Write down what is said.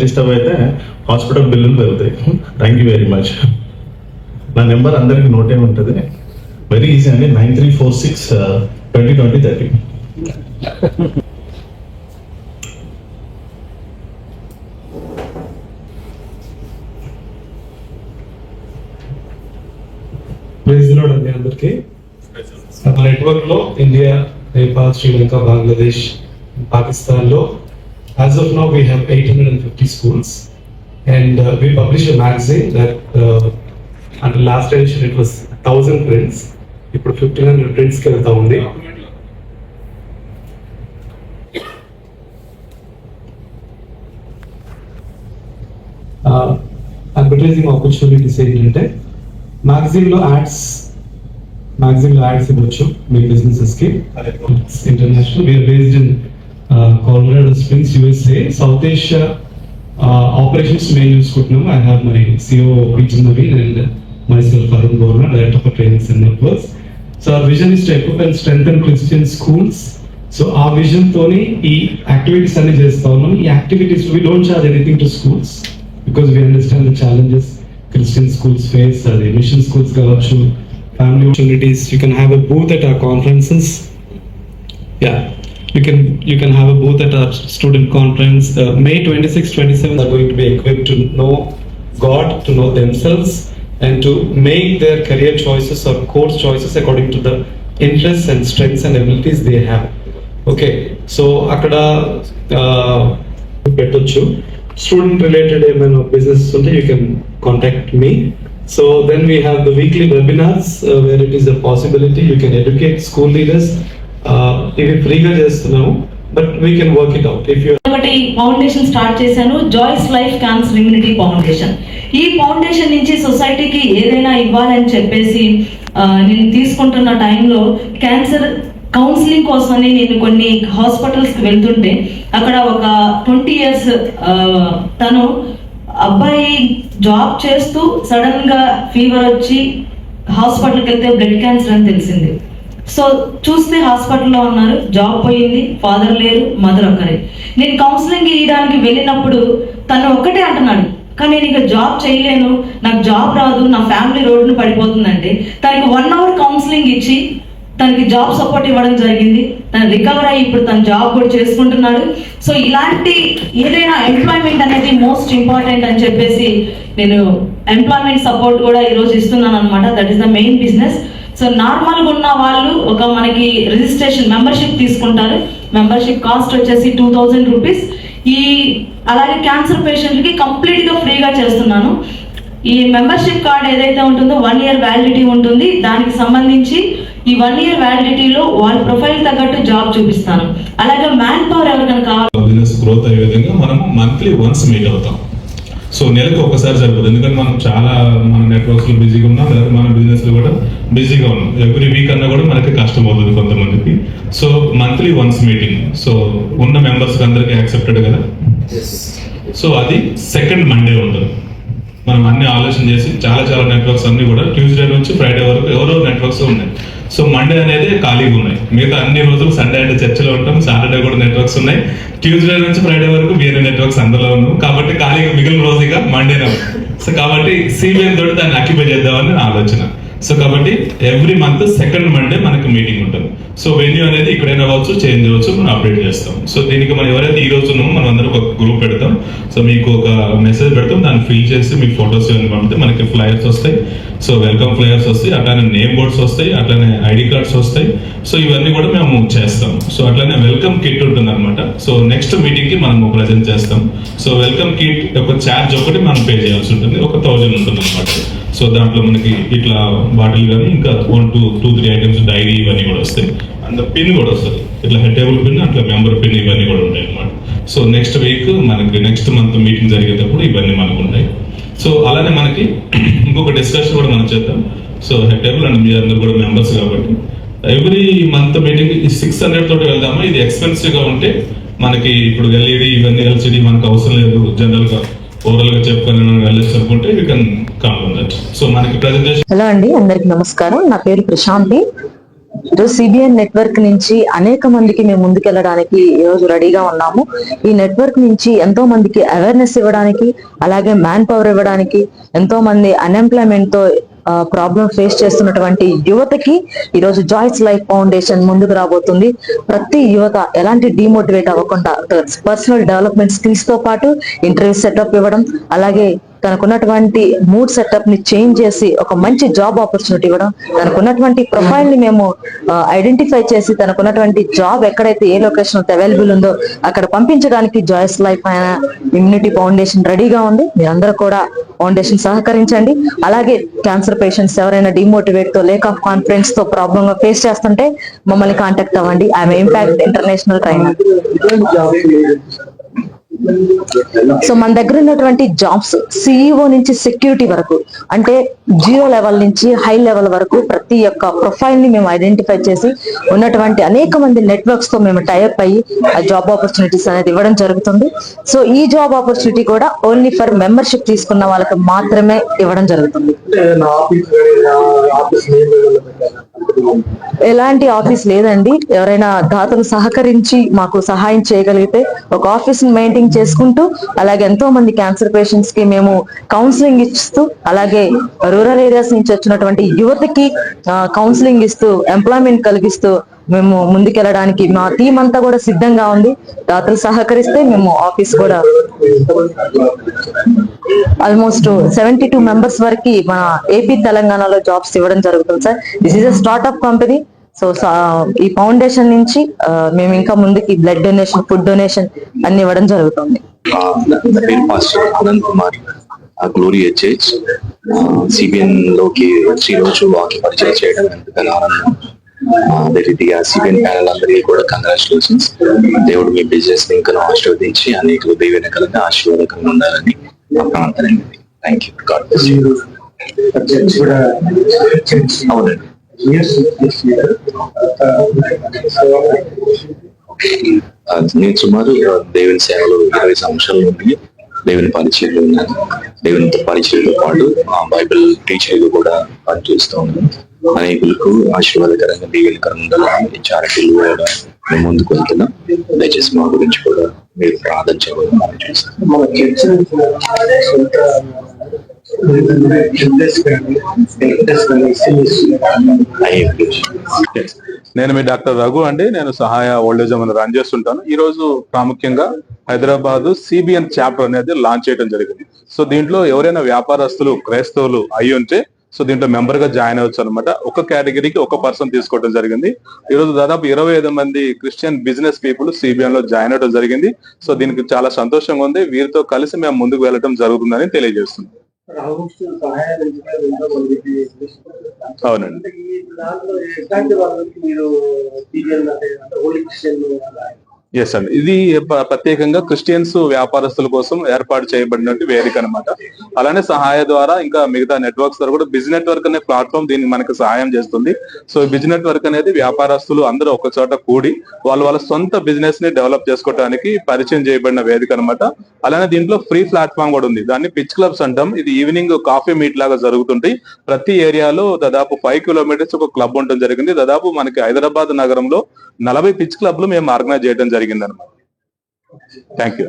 Disturb అయితే hospital బిల్లులు పెరుగుతాయి. థ్యాంక్ యూ వెరీ మచ్ నా నెంబర్ అందరికి నోటే ఉంటుంది. వెరీ ఈజీ అండి. Nine three four six uh, twenty twenty thirty. Praise Lord అండి అందరికి. మన నెట్వర్క్లో ఇండియా నేపాల్ శ్రీలంక బంగ్లాదేశ్ పాకిస్తాన్లో as of now we have eight hundred and fifty schools and we publish magazine that అంటే last edition it was thousand prints ఇప్పుడు fifteen hundred ప్రింట్స్కి వెళ్తా ఉంది. Uh, అడ్వర్టైజింగ్ ఆపర్చునిటీస్ ఏంటంటే మ్యాగజైన్లో యాడ్స్ మ్యాగజైన్లో యాడ్స్ ఇవ్వచ్చు మీ బిజినెసెస్కి. International we're based in Colorado Springs USA South Asia operations మేము చూసుకుంటున్నాము ఐ హావ్ మై సిఓ పీచ్ Naveen and my self Arun గౌర్న director for trainings and networks so uh vision is to equip and strength and Christian schools so uh vision తోని ఈ activities అన్ని చేస్తా ఉన్నాం. ఈ activities we don't charge anything to schools because we understand the challenges Christian schools face అది machine schools కావచ్చు family opportunities you can have a booth at our conferences yeah you can you can have a booth at our student conference uh, may 26 27 are going to be equipped to know god to know themselves and to make their career choices or course choices according to the interests and strengths and abilities they have okay so అక్కడ uh, పెట్టొచ్చు student related ఏమైనా business ఉంటే you can contact me so then have the weekly weekly uh, where it is a possibility you can educate school leaders. Uh, ఇవి ఫ్రీగా చేస్తున్నాము but we can work it out if you ఒకటి foundation start చేశాను Joyce life cancer immunity foundation ఈ foundation నుంచి సొసైటీకి ఏదైనా ఇవ్వాలని చెప్పేసి నేను తీసుకుంటున్న టైంలో క్యాన్సర్ కౌన్సిలింగ్ కోసమని నేను కొన్ని హాస్పిటల్స్కి వెళ్తుంటే అక్కడ ఒక ట్వంటీ ఇయర్స్ తను అబ్బాయి జాబ్ చేస్తూ సడన్గా ఫీవర్ వచ్చి హాస్పిటల్కి వెళ్తే బ్లడ్ క్యాన్సర్ అని తెలిసింది. సో చూస్తే హాస్పిటల్లో ఉన్నారు జాబ్ పోయింది ఫాదర్ లేరు మదర్ ఒక్కరే. నేను కౌన్సిలింగ్ ఇవ్వడానికి వెళ్ళినప్పుడు తను ఒక్కటే అంటున్నాడు కానీ నేను ఇక జాబ్ చేయలేను నాకు జాబ్ రాదు నా ఫ్యామిలీ రోడ్డును పడిపోతుందంటే. తనకి వన్ అవర్ కౌన్సిలింగ్ ఇచ్చి తనకి జాబ్ సపోర్ట్ ఇవ్వడం జరిగింది. తను రికవర్ అయ్యి ఇప్పుడు తన జాబ్ కూడా చేసుకుంటున్నాడు. సో ఇలాంటి ఏదైనా ఎంప్లాయ్మెంట్ అనేది మోస్ట్ ఇంపార్టెంట్ అని చెప్పేసి నేను ఎంప్లాయ్మెంట్ సపోర్ట్ కూడా ఈరోజు ఇస్తున్నాను అనమాట that is the main business so నార్మల్గా ఉన్న వాళ్ళు ఒక మనకి రిజిస్ట్రేషన్ మెంబర్షిప్ తీసుకుంటారు. మెంబర్షిప్ కాస్ట్ వచ్చేసి టూ థౌజండ్ రూపీస్ ఈ అలాగే క్యాన్సర్ పేషెంట్కి కంప్లీట్గా ఫ్రీగా చేస్తున్నాను. ఈ మెంబర్షిప్ కార్డ్ ఏదైతే ఉంటుందో వన్ ఇయర్ వ్యాలిడిటీ ఉంటుంది. దానికి సంబంధించి ఈ వన్ ఇయర్ వ్యాలిడిటీలో వాళ్ళ ప్రొఫైల్ తగ్గట్టు జాబ్ చూపిస్తాను. అలాగే మ్యాన్ పవర్ ఎవరికైనా కావాలి? బిజినెస్ గ్రోత్ అయ్యే విధంగా మనం మంత్లీ వన్స్ మీట్ అవుతాం. సో నెలకు ఒకసారి సరిపోదు. ఎందుకంటే మనం చాలా మన నెట్వర్క్స్లో బిజీగా ఉన్నాం లేదా మన బిజినెస్లో కూడా బిజీగా ఉన్నాం. ఎవ్రీ వీక్ అన్నా కూడా మనకి కష్టం అవుతుంది కొంతమందికి. So monthly once meeting so ఉన్న మెంబర్స్ అందరికి యాక్సెప్టెడ్ కదా? సో అది సెకండ్ మండే ఉంటుంది. మనం అన్ని ఆలోచన చేసి చాలా చాలా నెట్వర్క్స్ అన్ని కూడా ట్యూస్డే నుంచి ఫ్రైడే వరకు ఎవరో నెట్వర్క్స్ ఉన్నాయి. సో మండే అనేది ఖాళీగా ఉన్నాయి. మిగతా అన్ని రోజులు సండే అంటే చర్చిలో ఉంటాం సాటర్డే కూడా నెట్వర్క్స్ ఉన్నాయి. ట్యూస్డే నుంచి ఫ్రైడే వరకు వేరే నెట్వర్క్స్ అందులో ఉన్నాం. కాబట్టి ఖాళీగా మిగిలిన రోజుగా మండేనే సో కాబట్టి సిబిఎన్ తోటి దాన్ని అక్యుపై చేద్దామని నా ఆలోచన. సో కాబట్టి ఎవ్రీ మంత్ సెకండ్ మండే మనకి మీటింగ్ ఉంటుంది. సో వెన్యూ అనేది ఇక్కడైనా అవ్వచ్చు చేంజ్ అవ్వచ్చు మనం అప్డేట్ చేస్తాం. సో దీనికి మనం ఎవరైతే ఈ రోజు ఉన్నామో మనం అందరం ఒక గ్రూప్ పెడతాం. సో మీకు ఒక మెసేజ్ పెడతాం దాన్ని ఫిల్ చేసి మీ ఫొటోస్ ఇవన్నీ పంపితే మనకి ఫ్లయర్స్ వస్తాయి. సో వెల్కమ్ ఫ్లయర్స్ వస్తాయి అట్లానే నేమ్ బోర్డ్స్ వస్తాయి అట్లానే ఐడి కార్డ్స్ వస్తాయి. సో ఇవన్నీ కూడా మేము చేస్తాం. సో అట్లానే వెల్కమ్ కిట్ ఉంటుంది అనమాట సో నెక్స్ట్ మీటింగ్కి మనం ప్రజెంట్ చేస్తాం. సో వెల్కమ్ కిట్ యొక్క ఛార్జ్ ఒకటి మనం పే చేయాల్సి ఉంటుంది. ఒక థౌజండ్ ఉంటుంది అనమాట సో దాంట్లో మనకి ఇట్లా బాటిల్ కానీ ఇంకా one two two three items diary ఇవన్నీ కూడా వస్తాయి. అండ్ పిన్ కూడా వస్తుంది. ఇట్లా హెడ్ టేబుల్ పిన్ అట్లా మెంబర్ పిన్ ఇవన్నీ కూడా ఉంటాయి అనమాట సో నెక్స్ట్ వీక్ మనకి నెక్స్ట్ మంత్ మీటింగ్ జరిగేటప్పుడు ఇవన్నీ మనకు ఉంటాయి. సో అలానే మనకి ఇంకొక డిస్కషన్ కూడా మనం చేద్దాం. సో హెడ్ టేబుల్ అండ్ మీ అందరు కూడా మెంబర్స్ కాబట్టి. Every month meeting six hundred తోటి వెళ్దామా? ఇది ఎక్స్పెన్సివ్గా ఉంటే మనకి ఇప్పుడు ఎల్ఈడి ఇవన్నీ ఎల్సిడి మనకు అవసరం లేదు జనరల్గా. ఓవరాల్గా చెప్పుకొని వెళ్ళేసి అనుకుంటే you can come that so మనకి ప్రెజెంటేషన్ హలో అండి అందరికి నమస్కారం. నా పేరు ప్రశాంతి. ఈరోజు సిబిఎన్ నెట్వర్క్ నుంచి అనేక మందికి మేము ముందుకెళ్ళడానికి ఈ రోజు రెడీగా ఉన్నాము. ఈ నెట్వర్క్ నుంచి ఎంతో మందికి అవేర్నెస్ ఇవ్వడానికి అలాగే మ్యాన్ పవర్ ఇవ్వడానికి ఎంతో మంది అన్ఎంప్లాయ్మెంట్తో ప్రాబ్లం ఫేస్ చేస్తున్నటువంటి యువతకి ఈరోజు జాయిస్ లైఫ్ ఫౌండేషన్ ముందుకు రాబోతుంది. ప్రతి యువత ఎలాంటి డిమోటివేట్ అవ్వకుండా పర్సనల్ డెవలప్మెంట్ స్కిల్స్తో పాటు ఇంటర్వ్యూ సెటప్ ఇవ్వడం అలాగే తనకున్నటువంటి మూడ్ సెటప్ని చేంజ్ చేసి ఒక మంచి జాబ్ ఆపర్చునిటీ ఇవ్వడం తనకున్నటువంటి ప్రొఫైల్ని మేము ఐడెంటిఫై చేసి తనకున్నటువంటి జాబ్ ఎక్కడైతే ఏ లొకేషన్ అవైలబుల్ ఉందో అక్కడ పంపించడానికి జాయిస్ లైఫ్ అయిన ఇమ్యూనిటీ ఫౌండేషన్ రెడీగా ఉంది. మీరందరూ కూడా ఫౌండేషన్ సహకరించండి. అలాగే క్యాన్సర్ పేషెంట్స్ ఎవరైనా డిమోటివేట్తో లేక్ ఆఫ్ కాన్ఫిడెన్స్తో ప్రాబ్లమ్ ఫేస్ చేస్తుంటే మమ్మల్ని కాంటాక్ట్ అవ్వండి. I'm impact international trainer so మన దగ్గర ఉన్నటువంటి జాబ్స్ సిఇఓ నుంచి సెక్యూరిటీ వరకు అంటే జీరో లెవెల్ నుంచి హై లెవెల్ వరకు ప్రతి ఒక్క ప్రొఫైల్ని మేము ఐడెంటిఫై చేసి ఉన్నటువంటి అనేక మంది నెట్వర్క్స్తో మేము టైప్ అయ్యి ఆ జాబ్ ఆపర్చునిటీస్ అనేది ఇవ్వడం జరుగుతుంది. సో ఈ జాబ్ ఆపర్చునిటీ కూడా ఓన్లీ ఫర్ మెంబర్షిప్ తీసుకున్న వాళ్ళకి మాత్రమే ఇవ్వడం జరుగుతుంది. ఎలాంటి ఆఫీస్ లేదండి. ఎవరైనా దాతలు సహకరించి మాకు సహాయం చేయగలిగితే ఒక ఆఫీస్ మెయింటైన్ చేసుకుంటూ అలాగే ఎంతో మంది క్యాన్సర్ పేషెంట్స్కి మేము కౌన్సిలింగ్ ఇస్తూ అలాగే రూరల్ ఏరియాస్ నుంచి వచ్చినటువంటి యువతకి కౌన్సిలింగ్ ఇస్తూ ఎంప్లాయ్మెంట్ కలిగిస్తూ మేము ముందుకెళ్ళడానికి మా టీం అంతా కూడా సిద్ధంగా ఉంది. దాతలు సహకరిస్తే మేము ఆఫీస్ కూడా ఆల్మోస్ట్ సెవెంటీ టూ మెంబర్స్ వరకు మన ఏపీ తెలంగాణలో జాబ్స్ ఇవ్వడం జరుగుతుంది sir this is a startup company so ఈ ఫౌండేషన్ నుంచి మేము ఇంకా ముందుకి బ్లడ్ డొనేషన్ ఫుడ్ డొనేషన్ అన్ని ఇవ్వడం జరుగుతుంది. గ్లోరీ హెచ్హెచ్ సిబిఎన్లోకి వచ్చి రోజు వాకి పరిచయం చేయడం ఎంతగానో ఆనందం. ఆ, అదే రీతిగా సిబిఎన్ ప్యానల్ అందరికీ కూడా కంగ్రాచులేషన్స్ దేవుడు మీ బిజినెస్ని ఇంకా ఆశీర్వదించి అనేక దీవెనకరంగా ఆశీర్వాదకంగా ఉండాలని నా ప్రార్థన థ్యాంక్ యూ గాడ్ అవునండి. ఆ, నేను సుమారు దేవుని సేవలో ఇరవై సంవత్సరాల నుండి దేవుని పరిచయంలో ఉన్నాను. దేవుని పరిచయంతో పాటు ఆ బైబిల్ టీచర్లు కూడా పనిచేస్తూ ఉన్నాను. అనేకులకు ఆశీర్వాదకరంగా దీవెనకరంగా ఉండాలని ఈ చారిటీలు కూడా మేము ముందుకు వెళ్తున్నాం. దయచేసి మా గురించి కూడా మీరు ప్రార్థన చేయమని మనం నేను మీ డాక్టర్ రఘు అండి. నేను సహాయ ఓల్డేజ్ హోమ్ రన్ చేస్తుంటాను. ఈ రోజు ప్రాముఖ్యంగా హైదరాబాద్ సిబిఎన్ చాప్టర్ అనేది లాంచ్ చేయడం జరిగింది. సో దీంట్లో ఎవరైనా వ్యాపారస్తులు క్రైస్తవులు అయి ఉంటే సో దీంట్లో మెంబర్గా జాయిన్ అవ్వచ్చు అనమాట ఒక కేటగిరీకి ఒక పర్సన్ తీసుకోవడం జరిగింది. ఈ రోజు దాదాపు ఇరవై ఐదు మంది క్రిస్టియన్ బిజినెస్ పీపుల్ సిబిఎన్లో జాయిన్ అవ్వడం జరిగింది. సో దీనికి చాలా సంతోషంగా ఉంది. వీరితో కలిసి మేము ముందుకు వెళ్ళడం జరుగుతుందని తెలియజేస్తుంది అవునండి. ఎస్ అండి ఇది ప్రత్యేకంగా క్రిస్టియన్స్ వ్యాపారస్తుల కోసం ఏర్పాటు చేయబడినటువంటి వేదిక అనమాట అలానే సహాయ ద్వారా ఇంకా మిగతా నెట్వర్క్స్ ద్వారా కూడా బిజినెస్ నెట్వర్క్ అనే ప్లాట్ఫామ్ దీనికి మనకు సహాయం చేస్తుంది. సో బిజినెస్ నెట్వర్క్ అనేది వ్యాపారస్తులు అందరూ ఒక చోట కూడి వాళ్ళ వాళ్ళ సొంత బిజినెస్ని డెవలప్ చేసుకోవడానికి పరిచయం చేయబడిన వేదిక అనమాట అలానే దీంట్లో ఫ్రీ ప్లాట్ఫామ్ కూడా ఉంది. దాన్ని పిచ్ క్లబ్స్ అంటాం. ఇది ఈవినింగ్ కాఫీ మీట్ లాగా జరుగుతుంటాయి. ప్రతి ఏరియాలో దాదాపు ఫైవ్ కిలోమీటర్స్ ఒక క్లబ్ ఉండడం జరిగింది. దాదాపు మనకి హైదరాబాద్ నగరంలో నలభై పిచ్ క్లబ్లు మేము ఆర్గనైజ్ చేయడం జరిగింది. జరిగిందనమాట థ్యాంక్ యూ